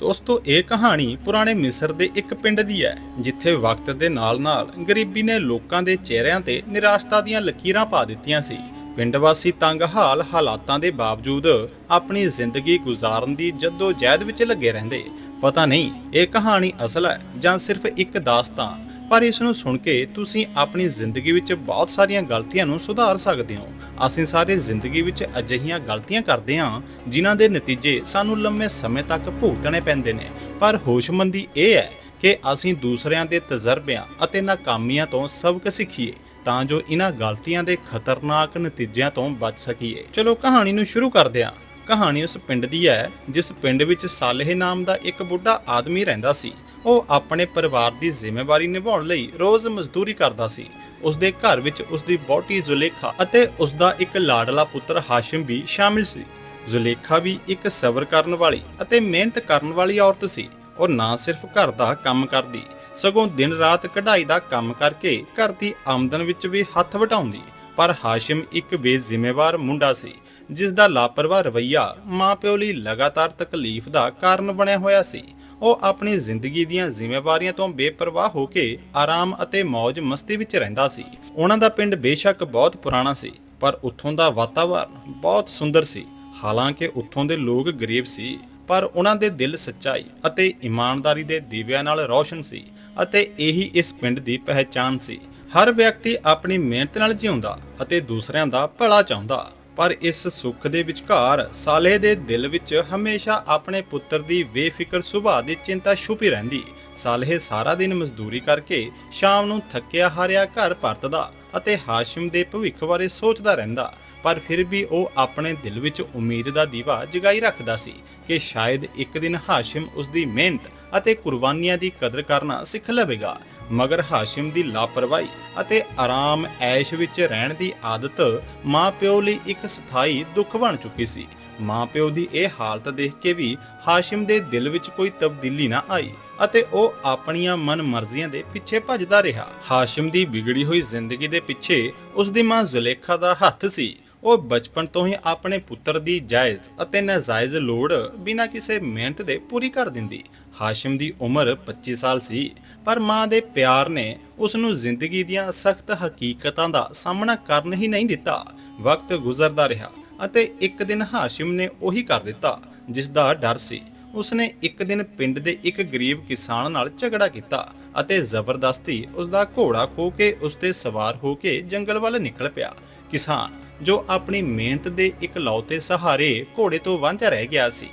ਦੋਸਤੋ, ਇਹ ਕਹਾਣੀ ਪੁਰਾਣੇ ਮਿਸਰ ਦੇ ਇੱਕ ਪਿੰਡ ਦੀ ਹੈ, ਜਿੱਥੇ ਵਕਤ ਦੇ ਨਾਲ-ਨਾਲ ਗਰੀਬੀ ਨੇ ਲੋਕਾਂ ਦੇ ਚਿਹਰਿਆਂ ਤੇ ਨਿਰਾਸ਼ਤਾ ਦੀਆਂ ਲਕੀਰਾਂ ਪਾ ਦਿੱਤੀਆਂ ਸੀ। ਪਿੰਡ ਵਾਸੀ ਤੰਗ ਹਾਲ ਹਾਲਾਤਾਂ ਦੇ ਬਾਵਜੂਦ ਆਪਣੀ ਜ਼ਿੰਦਗੀ ਗੁਜ਼ਾਰਨ ਦੀ ਜਹਿਦ ਵਿੱਚ ਲੱਗੇ ਰਹਿੰਦੇ। ਪਤਾ ਨਹੀਂ, ਇਹ ਕਹਾਣੀ ਅਸਲ ਹੈ ਜਾਂ ਸਿਰਫ ਇੱਕ ਦਾਸਤਾਨ? ਪਰ ਇਸ ਨੂੰ ਸੁਣ ਕੇ ਤੁਸੀਂ ਆਪਣੀ ਜ਼ਿੰਦਗੀ ਵਿੱਚ ਬਹੁਤ ਸਾਰੀਆਂ ਗਲਤੀਆਂ ਨੂੰ ਸੁਧਾਰ ਸਕਦੇ ਹੋ। ਅਸੀਂ ਸਾਰੇ ਜ਼ਿੰਦਗੀ ਵਿੱਚ ਅਜਿਹੀਆਂ ਗਲਤੀਆਂ ਕਰਦੇ ਹਾਂ, ਜਿਨ੍ਹਾਂ ਦੇ ਨਤੀਜੇ ਸਾਨੂੰ ਲੰਮੇ ਸਮੇਂ ਤੱਕ ਭੁਗਤਣੇ ਪੈਂਦੇ ਨੇ। ਪਰ ਹੋਸ਼ਮੰਦੀ ਇਹ ਹੈ ਕਿ ਅਸੀਂ ਦੂਸਰਿਆਂ ਦੇ ਤਜਰਬਿਆਂ ਅਤੇ ਨਾਕਾਮੀਆਂ ਤੋਂ ਸਬਕ ਸਿੱਖੀਏ, ਤਾਂ ਜੋ ਇਹਨਾਂ ਗਲਤੀਆਂ ਦੇ ਖਤਰਨਾਕ ਨਤੀਜਿਆਂ ਤੋਂ ਬਚ ਸਕੀਏ। ਚਲੋ, ਕਹਾਣੀ ਨੂੰ ਸ਼ੁਰੂ ਕਰਦੇ ਹਾਂ। ਕਹਾਣੀ ਉਸ ਪਿੰਡ ਦੀ ਹੈ, ਜਿਸ ਪਿੰਡ ਵਿੱਚ ਸਾਲੇਹ ਨਾਮ ਦਾ ਇੱਕ ਬੁੱਢਾ ਆਦਮੀ ਰਹਿੰਦਾ ਸੀ। ਉਹ ਆਪਣੇ ਪਰਿਵਾਰ ਦੀ ਜ਼ਿੰਮੇਵਾਰੀ ਨਿਭਾਉਣ ਲਈ ਰੋਜ਼ ਮਜ਼ਦੂਰੀ ਕਰਦਾ ਸੀ। ਉਸ ਦੇ ਘਰ ਵਿੱਚ ਉਸ ਦੀ ਬਹੁਤੀ ਜ਼ੁਲੇਖਾ ਅਤੇ ਉਸ ਦਾ ਇੱਕ ਲਾਡਲਾ ਪੁੱਤਰ ਹਾਸ਼ਿਮ ਵੀ ਸ਼ਾਮਿਲ ਸੀ। ਜ਼ੁਲੇਖਾ ਵੀ ਇੱਕ ਸਬਰ ਕਰਨ ਵਾਲੀ ਅਤੇ ਮਿਹਨਤ ਕਰਨ ਵਾਲੀ ਔਰਤ ਸੀ। ਉਹ ਨਾ ਸਿਰਫ ਘਰ ਦਾ ਕੰਮ ਕਰਦੀ, ਸਗੋਂ ਦਿਨ ਰਾਤ ਕਢਾਈ ਦਾ ਕੰਮ ਕਰਕੇ ਘਰ ਦੀ ਆਮਦਨ ਵਿੱਚ ਵੀ ਹੱਥ ਵਟਾਉਂਦੀ, ਪਰ ਹਾਸ਼ਿਮ ਇੱਕ ਬੇਜ਼ਿੰਮੇਵਾਰ ਮੁੰਡਾ ਸੀ ਜਿਸ ਦਾ ਲਾਪਰਵਾਹ ਰਵੱਈਆ ਮਾਪਿਓ ਲਈ ਲਗਾਤਾਰ ਤਕਲੀਫ ਦਾ ਕਾਰਨ ਬਣਿਆ ਹੋਇਆ ਸੀ। ਉਹ ਆਪਣੀ ਜ਼ਿੰਦਗੀ ਦੀਆਂ ਜ਼ਿੰਮੇਵਾਰੀਆਂ ਤੋਂ ਬੇਪਰਵਾਹ ਹੋ ਕੇ ਆਰਾਮ ਅਤੇ ਮौज ਮਸਤੀ ਵਿੱਚ ਰਹਿੰਦਾ ਸੀ। ਉਹਨਾਂ ਦਾ ਪਿੰਡ ਬੇਸ਼ੱਕ ਬਹੁਤ ਪੁਰਾਣਾ ਸੀ, ਪਰ ਉੱਥੋਂ ਦਾ ਵਾਤਾਵਰਣ ਬਹੁਤ ਸੁੰਦਰ ਸੀ। ਹਾਲਾਂਕਿ ਉੱਥੋਂ ਦੇ ਲੋਕ ਗਰੀਬ ਸੀ, ਪਰ ਉਹਨਾਂ ਦੇ ਦਿਲ ਸੱਚਾਈ ਅਤੇ ਇਮਾਨਦਾਰੀ ਦੇ ਦੀਵਿਆਂ ਨਾਲ ਰੌਸ਼ਨ ਸੀ ਅਤੇ ਇਹੀ ਇਸ ਪਿੰਡ ਦੀ ਪਹਿਚਾਣ ਸੀ। ਹਰ ਵਿਅਕਤੀ ਆਪਣੀ ਮਿਹਨਤ ਨਾਲ ਜਿਉਂਦਾ ਅਤੇ ਦੂਸਰਿਆਂ ਦਾ ਭਲਾ ਚਾਹੁੰਦਾ। ਪਰ ਇਸ ਸੁੱਖ ਦੇ ਵਿਚਕਾਰ ਸਾਲੇ ਦੇ ਦਿਲ ਵਿੱਚ ਹਮੇਸ਼ਾ ਆਪਣੇ ਪੁੱਤਰ ਦੀ ਬੇਫਿਕਰ ਸੁਭਾਅ ਦੀ ਚਿੰਤਾ ਛੁਪੀ ਰਹਿੰਦੀ। ਸਾਲਹ ਸਾਰਾ ਦਿਨ ਮਜ਼ਦੂਰੀ ਕਰਕੇ ਸ਼ਾਮ ਨੂੰ ਥੱਕਿਆ ਹਾਰਿਆ ਘਰ ਪਰਤਦਾ ਅਤੇ ਹਾਸ਼ਮ ਦੇ ਭਵਿੱਖ ਬਾਰੇ ਸੋਚਦਾ ਰਹਿੰਦਾ। ਪਰ ਫਿਰ ਵੀ ਉਹ ਆਪਣੇ ਦਿਲ ਵਿੱਚ ਉਮੀਦ ਦਾ ਦੀਵਾ ਜਗਾਈ ਰੱਖਦਾ ਸੀ ਕਿ ਸ਼ਾਇਦ ਇੱਕ ਦਿਨ ਹਾਸ਼ਮ ਉਸ ਦੀ ਮਿਹਨਤ ਅਤੇ ਕੁਰਬਾਨੀਆਂ ਦੀ ਕਦਰ ਕਰਨਾ ਸਿੱਖ ਲਵੇਗਾ। ਮਗਰ ਹਾਸ਼ਿਮ ਦੀ ਲਾਪਰਵਾਹੀ ਅਤੇ ਆਰਾਮ ਐਸ਼ ਵਿੱਚ ਰਹਿਣ ਦੀ ਆਦਤ ਮਾਪਿਓ ਲਈ ਇੱਕ ਸਥਾਈ ਦੁੱਖ ਬਣ ਚੁੱਕੀ ਸੀ। ਮਾਪਿਓ ਦੀ ਇਹ ਹਾਲਤ ਦੇਖ ਕੇ ਵੀ ਹਾਸ਼ਿਮ ਦੇ ਦਿਲ ਵਿੱਚ ਕੋਈ ਤਬਦੀਲੀ ਨਾ ਆਈ ਅਤੇ ਉਹ ਆਪਣੀਆਂ ਮਨਮਰਜ਼ੀਆਂ ਦੇ ਪਿੱਛੇ ਭੱਜਦਾ ਰਿਹਾ। ਹਾਸ਼ਿਮ ਦੀ ਵਿਗੜੀ ਹੋਈ ਜ਼ਿੰਦਗੀ ਦੇ ਪਿੱਛੇ ਉਸ ਦੀ ਮਾਂ ਜ਼ੁਲੇਖਾ ਦਾ ਹੱਥ ਸੀ। ਉਹ ਬਚਪਨ ਤੋਂ ਹੀ ਆਪਣੇ ਪੁੱਤਰ ਦੀ ਜਾਇਜ਼ ਅਤੇ ਨਾਜਾਇਜ਼ ਲੋੜ ਬਿਨਾਂ ਕਿਸੇ ਮਿਹਨਤ ਦੇ ਪੂਰੀ ਕਰ ਦਿੰਦੀ। ਹਾਸ਼ਿਮ ਦੀ ਉਮਰ 25 ਸਾਲ ਸੀ, ਪਰ ਮਾਂ ਦੇ ਪਿਆਰ ਨੇ ਉਸ ਨੂੰ ਜ਼ਿੰਦਗੀ ਦੀਆਂ ਸਖਤ ਹਕੀਕਤਾਂ ਦਾ ਸਾਹਮਣਾ ਕਰਨ ਹੀ ਨਹੀਂ ਦਿੱਤਾ। ਵਕਤ ਗੁਜ਼ਰਦਾ ਰਿਹਾ ਅਤੇ ਇੱਕ ਦਿਨ ਹਾਸ਼ਿਮ ਨੇ ਉਹੀ ਕਰ ਦਿੱਤਾ ਜਿਸ ਦਾ ਡਰ ਸੀ। ਉਸਨੇ ਇੱਕ ਦਿਨ ਪਿੰਡ ਦੇ ਇੱਕ ਗਰੀਬ ਕਿਸਾਨ ਨਾਲ ਝਗੜਾ ਕੀਤਾ ਅਤੇ ਜ਼ਬਰਦਸਤੀ ਉਸ ਦਾ ਘੋੜਾ ਖੋ ਕੇ ਉਸ ਤੇ ਸਵਾਰ ਹੋ ਕੇ ਜੰਗਲ ਵੱਲ ਨਿਕਲ ਪਿਆ। ਕਿਸਾਨ ਜੋ ਆਪਣੀ ਮਿਹਨਤ ਦੇ ਇਕਲੌਤੇ ਸਹਾਰੇ ਘੋੜੇ ਤੋਂ ਵਾਂਝਾ ਰਹਿ ਗਿਆ ਸੀ।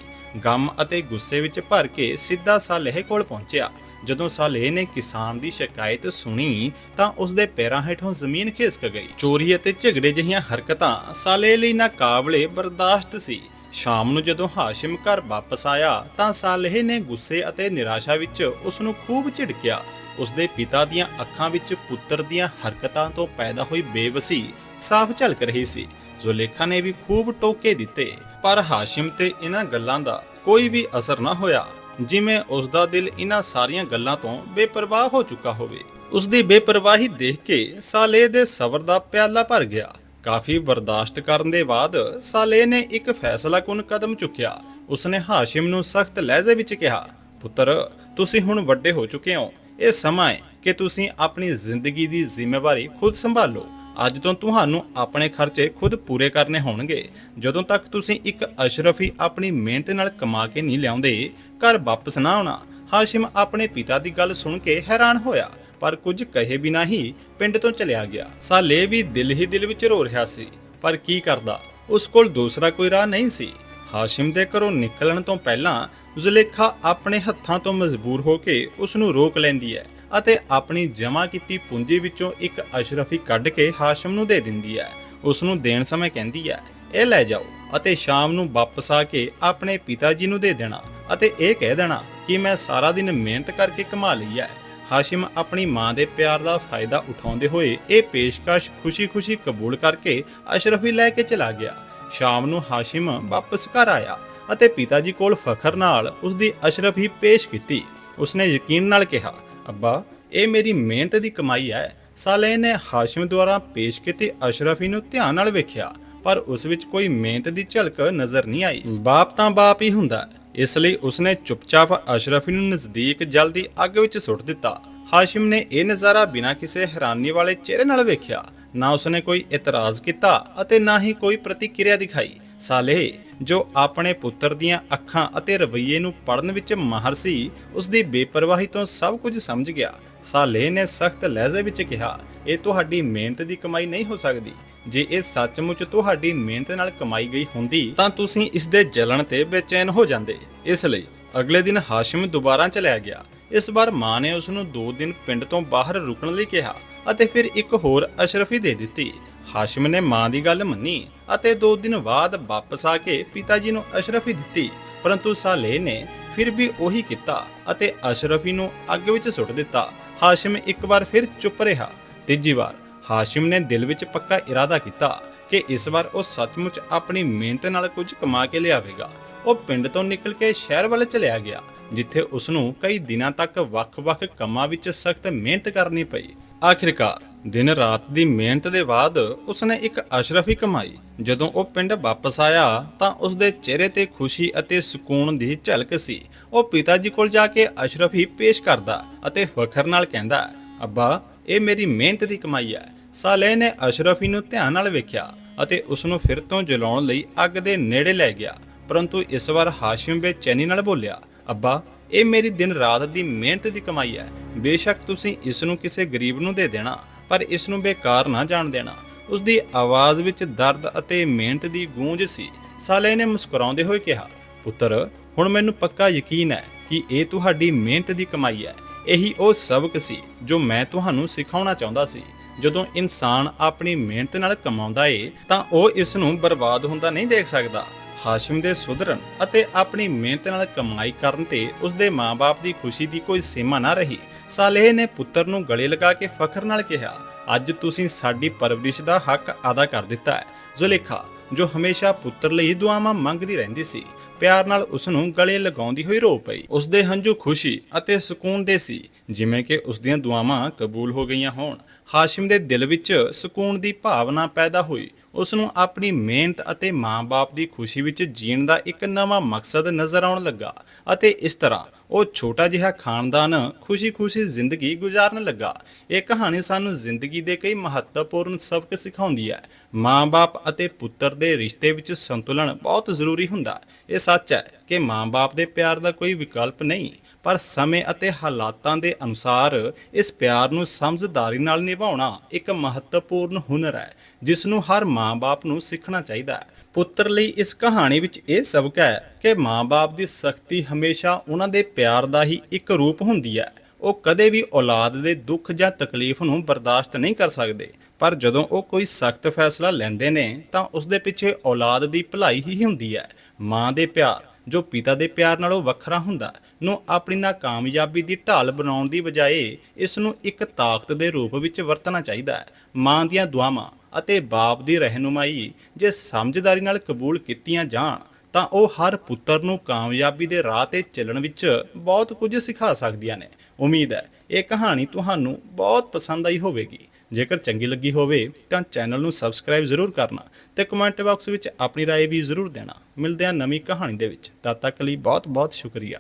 ਗਮ ਅਤੇ ਗੁੱਸੇ ਵਿੱਚ ਭਰ ਕੇ ਸਿੱਧਾ ਸਾਲੇਹ ਕੋਲ ਪਹੁੰਚਿਆ। ਜਦੋਂ ਸਾਲੇਹ ਨੇ ਕਿਸਾਨ ਦੀ ਸ਼ਿਕਾਇਤ ਸੁਣੀ, ਤਾਂ ਉਸ ਦੇ ਪੈਰਾਂ ਹੇਠੋਂ ਜ਼ਮੀਨ ਖਿਸਕ ਗਈ। ਚੋਰੀ ਅਤੇ ਝਗੜੇ ਜਿਹੀਆਂ ਹਰਕਤਾਂ ਸਾਲੇਹ ਲਈ ਨਾਕਾਬਲੇ ਬਰਦਾਸ਼ਤ ਸੀ। ਸ਼ਾਮ ਨੂੰ ਜਦੋਂ ਹਾਸ਼ਿਮ ਘਰ ਵਾਪਸ ਆਇਆ, ਤਾਂ ਸਾਲੇਹ ਨੇ ਗੁੱਸੇ ਅਤੇ ਨਿਰਾਸ਼ਾ ਵਿੱਚ ਉਸ ਨੂੰ ਖੂਬ ਝਿੜਕਿਆ। ਉਸਦੇ ਪਿਤਾ ਦੀਆਂ ਅੱਖਾਂ ਵਿੱਚ ਪੁੱਤਰ ਦੀਆਂ ਹਰਕਤਾਂ ਤੋਂ ਪੈਦਾ ਹੋਈ ਬੇਵਸੀ ਸਾਫ਼ ਝਲਕ ਰਹੀ ਸੀ। ਜ਼ੁਲੇਖਾ ਨੇ ਵੀ ਖੂਬ ਟੋਕੇ ਦਿੱਤੇ, ਪਰ ਹਾਸ਼ਿਮ ਤੇ ਇਹਨਾਂ ਗੱਲਾਂ ਦਾ ਕੋਈ ਵੀ ਅਸਰ ਨਾ ਹੋਇਆ। ਜਿਵੇਂ ਉਸ ਦਾ ਦਿਲ ਇਹਨਾਂ ਸਾਰੀਆਂ ਗੱਲਾਂ ਤੋਂ ਬੇਪਰਵਾਹ ਹੋ ਚੁੱਕਾ ਹੋਵੇ। ਉਸ ਦੀ ਬੇਪਰਵਾਹੀ ਦੇਖ ਕੇ ਸਾਲੇ ਦੇ ਸਬਰ ਦਾ ਪਿਆਲਾ ਭਰ ਗਿਆ। ਕਾਫੀ ਬਰਦਾਸ਼ਤ ਕਰਨ ਦੇ ਬਾਅਦ ਸਾਲੇ ਨੇ ਇੱਕ ਫੈਸਲਾਕੁਨ ਕਦਮ ਚੁੱਕਿਆ। ਉਸਨੇ ਹਾਸ਼ਿਮ ਨੂੰ ਸਖਤ ਲਹਿਜ਼ੇ ਵਿੱਚ ਕਿਹਾ, ਪੁੱਤਰ, ਤੁਸੀਂ ਹੁਣ ਵੱਡੇ ਹੋ ਚੁੱਕੇ ਹੋ। ਇਹ ਸਮਾਂ ਹੈ ਕਿ ਤੁਸੀਂ ਆਪਣੀ ਜ਼ਿੰਦਗੀ ਦੀ ਜ਼ਿੰਮੇਵਾਰੀ ਖੁਦ ਸੰਭਾਲੋ। ਅੱਜ ਤੋਂ ਤੁਹਾਨੂੰ ਆਪਣੇ ਖਰਚੇ ਖੁਦ ਪੂਰੇ ਕਰਨੇ ਹੋਣਗੇ। ਜਦੋਂ ਤੱਕ ਤੁਸੀਂ ਇੱਕ ਅਸ਼ਰਫੀ ਆਪਣੀ ਮਿਹਨਤ ਨਾਲ ਕਮਾ ਕੇ ਨਹੀਂ ਲਿਆਉਂਦੇ, ਘਰ ਵਾਪਸ ਨਾ ਆਉਣਾ। ਹਾਸ਼ਿਮ ਆਪਣੇ ਪਿਤਾ ਦੀ ਗੱਲ ਸੁਣ ਕੇ ਹੈਰਾਨ ਹੋਇਆ, ਪਰ ਕੁਝ ਕਹੇ ਬਿਨਾ ਹੀ ਪਿੰਡ ਤੋਂ ਚਲਿਆ ਗਿਆ। ਸਾਲੇ ਵੀ ਦਿਲ ਹੀ ਦਿਲ ਵਿੱਚ ਰੋ ਰਿਹਾ ਸੀ, ਪਰ ਕੀ ਕਰਦਾ? ਉਸ ਕੋਲ ਦੂਸਰਾ ਕੋਈ ਰਾਹ ਨਹੀਂ ਸੀ। ਹਾਸ਼ਿਮ ਦੇ ਘਰੋਂ ਨਿਕਲਣ ਤੋਂ ਪਹਿਲਾਂ ਜ਼ੁਲੇਖਾ ਆਪਣੇ ਹੱਥਾਂ ਤੋਂ ਮਜਬੂਰ ਹੋ ਕੇ ਉਸ ਨੂੰ ਰੋਕ ਲੈਂਦੀ ਹੈ ਅਤੇ ਆਪਣੀ ਜਮ੍ਹਾਂ ਕੀਤੀ ਪੂੰਜੀ ਵਿੱਚੋਂ ਇੱਕ ਅਸ਼ਰਫੀ ਕੱਢ ਕੇ ਹਾਸ਼ਿਮ ਨੂੰ ਦੇ ਦਿੰਦੀ ਹੈ। ਉਸ ਨੂੰ ਦੇਣ ਸਮੇਂ ਕਹਿੰਦੀ ਹੈ, ਇਹ ਲੈ ਜਾਓ ਅਤੇ ਸ਼ਾਮ ਨੂੰ ਵਾਪਸ ਆ ਕੇ ਆਪਣੇ ਪਿਤਾ ਜੀ ਨੂੰ ਦੇ ਦੇਣਾ ਅਤੇ ਇਹ ਕਹਿ ਦੇਣਾ ਕਿ ਮੈਂ ਸਾਰਾ ਦਿਨ ਮਿਹਨਤ ਕਰਕੇ ਕਮਾ ਲਈ ਹੈ। ਹਾਸ਼ਿਮ ਆਪਣੀ ਮਾਂ ਦੇ ਪਿਆਰ ਦਾ ਫਾਇਦਾ ਉਠਾਉਂਦੇ ਹੋਏ ਇਹ ਪੇਸ਼ਕਸ਼ ਖੁਸ਼ੀ-ਖੁਸ਼ੀ ਕਬੂਲ ਕਰਕੇ ਅਸ਼ਰਫੀ ਲੈ ਕੇ ਚਲਾ ਗਿਆ। ਸ਼ਾਮ ਨੂੰ ਹਾਸ਼ਿਮ ਵਾਪਸ ਘਰ ਆਇਆ ਅਤੇ ਪਿਤਾ ਜੀ ਕੋਲ ਫਖਰ ਨਾਲ ਉਸ ਦੀ ਅਸ਼ਰਫੀ ਪੇਸ਼ ਕੀਤੀ। ਉਸਨੇ ਯਕੀਨ ਨਾਲ ਕਿਹਾ, ਅੱਬਾ, ਇਹ ਮੇਰੀ ਮਿਹਨਤ ਦੀ ਕਮਾਈ ਹੈ। ਸਾਲੇ ਨੇ ਹਾਸ਼ਿਮ ਦੁਆਰਾ ਪੇਸ਼ ਕੀਤੀ ਅਸ਼ਰਫੀ ਨੂੰ ਧਿਆਨ ਨਾਲ ਵੇਖਿਆ, ਪਰ ਉਸ ਵਿੱਚ ਕੋਈ ਮਿਹਨਤ ਦੀ ਝਲਕ ਨਜ਼ਰ ਨਹੀਂ ਆਈ। ਬਾਪ ਤਾਂ ਬਾਪ ਹੀ ਹੁੰਦਾ ਇਸ ਲਈ ਉਸਨੇ ਚੁੱਪਚਾਪ ਅਸ਼ਰਫੀ ਨੂੰ ਨਜ਼ਦੀਕ ਜਲਦੀ ਅੱਗ ਵਿੱਚ ਸੁੱਟ ਦਿੱਤਾ। ਹਾਸ਼ਿਮ ਨੇ ਇਹ ਨਜ਼ਾਰਾ ਬਿਨਾਂ ਕਿਸੇ ਹੈਰਾਨੀ ਵਾਲੇ ਚਿਹਰੇ ਨਾਲ ਵੇਖਿਆ। ਨਾ ਉਸਨੇ ਕੋਈ ਇਤਰਾਜ਼ ਕੀਤਾ ਅਤੇ ਨਾ ਹੀ ਕੋਈ ਪ੍ਰਤੀਕਿਰਿਆ ਦਿਖਾਈ। ਸਾਲੇਹ, ਜੋ ਆਪਣੇ ਪੁੱਤਰ ਦੀਆਂ ਅੱਖਾਂ ਅਤੇ ਰਵੱਈਏ ਨੂੰ ਪੜਨ ਵਿੱਚ ਮਾਹਰ ਸੀ ਉਸ ਦੀ ਬੇਪਰਵਾਹੀ ਤੋਂ ਸਭ ਕੁਝ ਸਮਝ ਗਿਆ। ਸਾਲੇਹ ਨੇ ਸਖਤ ਲਹਿਜ਼ੇ ਵਿੱਚ ਕਿਹਾ, ਇਹ ਤੁਹਾਡੀ ਮਿਹਨਤ ਦੀ ਕਮਾਈ ਨਹੀਂ ਹੋ ਸਕਦੀ। ਜੇ ਇਹ ਸੱਚਮੁੱਚ ਤੁਹਾਡੀ ਮਿਹਨਤ ਨਾਲ ਕਮਾਈ ਗਈ ਹੁੰਦੀ, ਤਾਂ ਤੁਸੀਂ ਇਸ ਦੇ ਜਲਣ ਤੇ ਬੇਚੈਨ ਹੋ ਜਾਂਦੇ। ਇਸ ਲਈ ਅਗਲੇ ਦਿਨ ਹਾਸ਼ਿਮ ਦੁਬਾਰਾ ਚਲਿਆ ਗਿਆ। ਇਸ ਵਾਰ ਮਾਂ ਨੇ ਉਸ ਨੂੰ 2 ਦਿਨ ਪਿੰਡ ਤੋਂ ਬਾਹਰ ਰੁਕਣ ਲਈ ਕਿਹਾ। ਅਤੇ ਫਿਰ ਇੱਕ ਹੋਰ ਅਸ਼ਰਫੀ ਦੇ ਦਿੱਤੀ। ਹਾਸ਼ਿਮ ਨੇ ਮਾਂ ਦੀ ਗੱਲ ਮੰਨੀ ਅਤੇ 2 ਦਿਨ ਬਾਅਦ ਵਾਪਸ ਆ ਕੇ ਪਿਤਾ ਜੀ ਨੂੰ ਅਸ਼ਰਫੀ ਦਿੱਤੀ। ਪਰੰਤੂ ਸਾਲੇ ਨੇ ਫਿਰ ਵੀ ਉਹੀ ਕੀਤਾ ਅਤੇ ਅਸ਼ਰਫੀ ਨੂੰ ਅੱਗ ਵਿੱਚ ਸੁੱਟ ਦਿੱਤਾ। ਹਾਸ਼ਮ ਇੱਕ ਵਾਰ ਫਿਰ ਚੁੱਪ ਰਿਹਾ। ਤੀਜੀ ਵਾਰ ਹਾਸ਼ਮ ਨੇ ਦਿਲ ਵਿੱਚ ਪੱਕਾ ਇਰਾਦਾ ਕੀਤਾ ਕਿ ਇਸ ਵਾਰ ਉਹ ਸੱਚਮੁੱਚ ਆਪਣੀ ਮਿਹਨਤ ਨਾਲ ਕੁਝ ਕਮਾ ਕੇ ਲਿਆਵੇਗਾ। ਉਹ ਪਿੰਡ ਤੋਂ ਨਿਕਲ ਕੇ ਸ਼ਹਿਰ ਵੱਲ ਚਲਿਆ ਗਿਆ, ਜਿੱਥੇ ਉਸ ਨੂੰ ਕਈ ਦਿਨਾਂ ਤੱਕ ਵੱਖ-ਵੱਖ ਕੰਮਾਂ ਵਿੱਚ ਸਖਤ ਮਿਹਨਤ ਕਰਨੀ ਪਈ। ਆਖਿਰਕਾਰ, ਦਿਨ ਰਾਤ ਦੀ ਮਿਹਨਤ ਦੇ ਬਾਅਦ ਉਸਨੇ ਇੱਕ ਅਸ਼ਰਫੀ ਕਮਾਈ। ਜਦੋਂ ਉਹ ਪਿੰਡ ਵਾਪਸ ਆਇਆ, ਤਾਂ ਉਸਦੇ ਚਿਹਰੇ ਤੇ ਖੁਸ਼ੀ ਅਤੇ ਸਕੂਨ ਦੀ ਝਲਕ ਸੀ। ਉਹ ਪਿਤਾ ਜੀ ਕੋਲ ਜਾ ਕੇ ਅਸ਼ਰਫੀ ਪੇਸ਼ ਕਰਦਾ ਅਤੇ ਫਖਰ ਨਾਲ ਕਹਿੰਦਾ, ਅੱਬਾ, ਇਹ ਮੇਰੀ ਮਿਹਨਤ ਦੀ ਕਮਾਈ ਹੈ। ਸਾਲੇ ਨੇ ਅਸ਼ਰਫੀ ਨੂੰ ਧਿਆਨ ਨਾਲ ਵੇਖਿਆ ਅਤੇ ਉਸ ਨੂੰ ਫਿਰ ਤੋਂ ਜਲਾਉਣ ਲਈ ਅੱਗ ਦੇ ਨੇੜੇ ਲੈ ਗਿਆ। ਪਰੰਤੂ ਇਸ ਵਾਰ ਹਾਸ਼ਿਮ ਬੇਚੈਨੀ ਨਾਲ ਬੋਲਿਆ, ਅੱਬਾ ਇਹ ਮੇਰੀ ਦਿਨ ਰਾਤ ਦੀ ਮਿਹਨਤ ਦੀ ਕਮਾਈ ਹੈ। ਬੇਸ਼ੱਕ ਤੁਸੀਂ ਇਸ ਨੂੰ ਕਿਸੇ ਗਰੀਬ ਨੂੰ ਦੇ ਦੇਣਾ, ਪਰ ਇਸ ਨੂੰ ਬੇਕਾਰ ਨਾ ਜਾਣ ਦੇਣਾ। ਉਸ ਦੀ ਆਵਾਜ਼ ਵਿੱਚ ਦਰਦ ਅਤੇ ਮਿਹਨਤ ਦੀ ਗੂੰਜ ਸੀ। ਸਾਲੇ ਨੇ ਮੁਸਕਰਾਉਂਦੇ ਹੋਏ ਕਿਹਾ, ਪੁੱਤਰ, ਹੁਣ ਮੈਨੂੰ ਪੱਕਾ ਯਕੀਨ ਹੈ ਕਿ ਇਹ ਤੁਹਾਡੀ ਮਿਹਨਤ ਦੀ ਕਮਾਈ ਹੈ। ਇਹੀ ਉਹ ਸਬਕ ਸੀ ਜੋ ਮੈਂ ਤੁਹਾਨੂੰ ਸਿਖਾਉਣਾ ਚਾਹੁੰਦਾ ਸੀ। ਜਦੋਂ ਇਨਸਾਨ ਆਪਣੀ ਮਿਹਨਤ ਨਾਲ ਕਮਾਉਂਦਾ ਏ, ਤਾਂ ਉਹ ਇਸ ਨੂੰ ਬਰਬਾਦ ਹੁੰਦਾ ਨਹੀਂ ਦੇਖ ਸਕਦਾ। ਹਾਸ਼ਿਮ ਦੇ ਸੁਧਰਨ ਅਤੇ ਆਪਣੀ ਮਿਹਨਤ ਨਾਲ ਕਮਾਈ ਕਰਨ ਤੇ ਉਸ ਦੇ ਮਾਪੇ ਦੀ ਖੁਸ਼ੀ ਦੀ ਕੋਈ ਸੀਮਾ ਨਾ ਰਹੀ। ਸਾਲੇਹ ਨੇ ਪੁੱਤਰ ਨੂੰ ਗਲੇ ਲਗਾ ਕੇ ਫਖਰ ਨਾਲ ਕਿਹਾ, ਅੱਜ ਤੁਸੀਂ ਸਾਡੀ ਪਰਵਰਿਸ਼ ਦਾ ਹੱਕ ਅਦਾ ਕਰ ਦਿੱਤਾ ਹੈ। ਜ਼ੁਲੇਖਾ, ਜੋ ਹਮੇਸ਼ਾ ਪੁੱਤਰ ਲਈ ਦੁਆਵਾਂ ਮੰਗਦੀ ਰਹਿੰਦੀ ਸੀ, ਪਿਆਰ ਨਾਲ ਉਸ ਨੂੰ ਗਲੇ ਲਗਾਉਂਦੀ ਹੋਈ ਰੋ ਪਈ। ਉਸ ਦੇ ਹੰਝੂ ਖੁਸ਼ੀ ਅਤੇ ਸਕੂਨ ਦੇ ਸੀ, ਜਿਵੇਂ ਕਿ ਉਸ ਦੀਆਂ ਦੁਆਵਾਂ ਕਬੂਲ ਹੋ ਗਈਆਂ ਹੋਣ। ਹਾਸ਼ਿਮ ਦੇ ਦਿਲ ਵਿੱਚ ਸਕੂਨ ਦੀ ਭਾਵਨਾ ਪੈਦਾ ਹੋਈ। ਉਸ ਨੂੰ ਆਪਣੀ ਮਿਹਨਤ ਅਤੇ ਮਾਂ-ਬਾਪ ਦੀ ਖੁਸ਼ੀ ਵਿੱਚ ਜੀਣ ਦਾ ਇੱਕ ਨਵਾਂ ਮਕਸਦ ਨਜ਼ਰ ਆਉਣ ਲੱਗਾ ਅਤੇ ਇਸ ਤਰ੍ਹਾਂ ਉਹ ਛੋਟਾ ਜਿਹਾ ਖਾਨਦਾਨ ਖੁਸ਼ੀ-ਖੁਸ਼ੀ ਜ਼ਿੰਦਗੀ ਗੁਜ਼ਾਰਨ ਲੱਗਾ। ਇਹ ਕਹਾਣੀ ਸਾਨੂੰ ਜ਼ਿੰਦਗੀ ਦੇ ਕਈ ਮਹੱਤਵਪੂਰਨ ਸਬਕ ਸਿਖਾਉਂਦੀ ਹੈ। ਮਾਂ-ਬਾਪ ਅਤੇ ਪੁੱਤਰ ਦੇ ਰਿਸ਼ਤੇ ਵਿੱਚ ਸੰਤੁਲਨ ਬਹੁਤ ਜ਼ਰੂਰੀ ਹੁੰਦਾ। ਇਹ ਸੱਚ ਹੈ ਕਿ ਮਾਂ-ਬਾਪ ਦੇ ਪਿਆਰ ਦਾ ਕੋਈ ਵਿਕਲਪ ਨਹੀਂ। ਪਰ ਸਮੇਂ ਅਤੇ ਹਾਲਾਤਾਂ ਦੇ ਅਨੁਸਾਰ ਇਸ ਪਿਆਰ ਨੂੰ ਸਮਝਦਾਰੀ ਨਾਲ ਨਿਭਾਉਣਾ ਇੱਕ ਮਹੱਤਵਪੂਰਨ ਹੁਨਰ ਹੈ, ਜਿਸ ਨੂੰ ਹਰ ਮਾਂ-ਬਾਪ ਨੂੰ ਸਿੱਖਣਾ ਚਾਹੀਦਾ ਹੈ। ਪੁੱਤਰ ਲਈ ਇਸ ਕਹਾਣੀ ਵਿੱਚ ਇਹ ਸਬਕ ਹੈ ਕਿ ਮਾਂ-ਬਾਪ ਦੀ ਸਖਤੀ ਹਮੇਸ਼ਾ ਉਹਨਾਂ ਦੇ ਪਿਆਰ ਦਾ ਹੀ ਇੱਕ ਰੂਪ ਹੁੰਦੀ ਹੈ। ਉਹ ਕਦੇ ਵੀ ਔਲਾਦ ਦੇ ਦੁੱਖ ਜਾਂ ਤਕਲੀਫ ਨੂੰ ਬਰਦਾਸ਼ਤ ਨਹੀਂ ਕਰ ਸਕਦੇ, ਪਰ ਜਦੋਂ ਉਹ ਕੋਈ ਸਖਤ ਫੈਸਲਾ ਲੈਂਦੇ ਨੇ ਤਾਂ ਉਸ ਦੇ ਪਿੱਛੇ ਔਲਾਦ ਦੀ ਭਲਾਈ ਹੀ ਹੁੰਦੀ ਹੈ। ਮਾਂ ਦੇ ਪਿਆਰ ਜੋ ਪਿਤਾ ਦੇ ਪਿਆਰ ਨਾਲੋਂ ਵੱਖਰਾ ਹੁੰਦਾ ਨੂੰ ਆਪਣੀ ਨਾਕਾਮਯਾਬੀ ਦੀ ਢਾਲ ਬਣਾਉਣ ਦੀ ਬਜਾਏ ਇਸ ਨੂੰ ਇੱਕ ਤਾਕਤ ਦੇ ਰੂਪ ਵਿੱਚ ਵਰਤਣਾ ਚਾਹੀਦਾ ਹੈ। ਮਾਂ ਦੀਆਂ ਦੁਆਵਾਂ ਅਤੇ ਬਾਪ ਦੀ ਰਹਿਨੁਮਾਈ ਜੇ ਸਮਝਦਾਰੀ ਨਾਲ ਕਬੂਲ ਕੀਤੀਆਂ ਜਾਣ, ਤਾਂ ਉਹ ਹਰ ਪੁੱਤਰ ਨੂੰ ਕਾਮਯਾਬੀ ਦੇ ਰਾਹ ਤੇ ਚੱਲਣ ਵਿੱਚ ਬਹੁਤ ਕੁਝ ਸਿਖਾ ਸਕਦੀਆਂ ਨੇ। ਉਮੀਦ ਹੈ ਇਹ ਕਹਾਣੀ ਤੁਹਾਨੂੰ ਬਹੁਤ ਪਸੰਦ ਆਈ ਹੋਵੇਗੀ। ਜੇਕਰ ਚੰਗੀ ਲੱਗੀ ਹੋਵੇ ਤਾਂ ਚੈਨਲ ਨੂੰ ਸਬਸਕ੍ਰਾਈਬ ਜ਼ਰੂਰ ਕਰਨਾ ਤੇ ਕਮੈਂਟ ਬਾਕਸ ਵਿੱਚ ਆਪਣੀ رائے ਵੀ ਜ਼ਰੂਰ ਦੇਣਾ ਮਿਲਦੇ ਹਾਂ ਨਵੀਂ ਕਹਾਣੀ ਦੇ ਵਿੱਚ ਤਦ ਤੱਕ ਲਈ ਬਹੁਤ ਬਹੁਤ ਸ਼ੁਕਰੀਆ